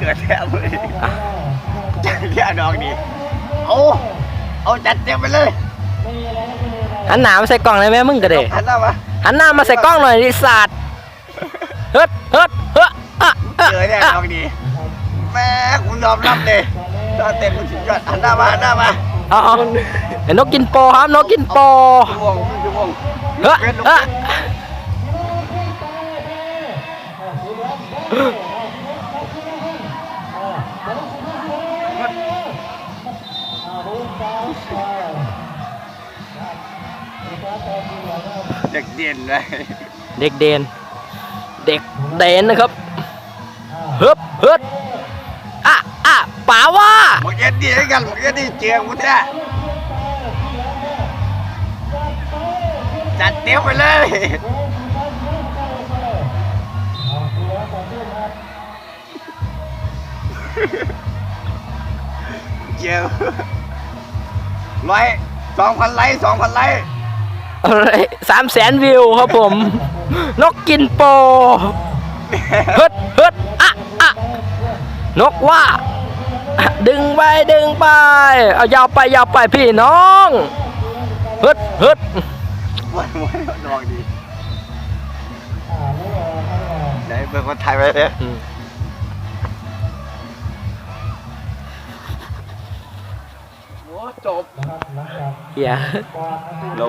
เกิดแท้เลยจัดแค่ดอกนี้เอาเอาจัดเต็มไปเลยหันหน้ามาใส่กล้องเลยแม่มึงก็ได้หันหน้ามาหันหน้ามาใส่กล้องหน่อยดิศาสตร์เฮ็ดเฮ็ดเฮ้ออะอะเกิดแท้อะดอกนี้แม่คุณยอมรับเลยถ้าเต็มคุณสุดยอดหันหน้ามาหันหน้ามาเอาเอาเห็นนกกินโปครับนกกินโปชั่วโมงชั่วโมงเฮ้อ เด็กเด่นเลยเด็กเด่นเด็กเดนนะครับเฮึบเฮึดอะอะป๋าว่าบอกเอ็ดดี้ให้กันบอกเอ็ดดีเจียงกูแท้จัดเต็มไปเลย เจียวร้อยสองพันไลค์สองพันไลค์อะไรสามแสนวิวครับผม นกกินโปฮึดฮึดอะอะนกว่าอะดึงไปดึงไป เอายาวไปยาวไปพี่น้องฮึดฮึดวันวันดอกดีไหนเป็นคนไทยไปเลย จบ เฮีย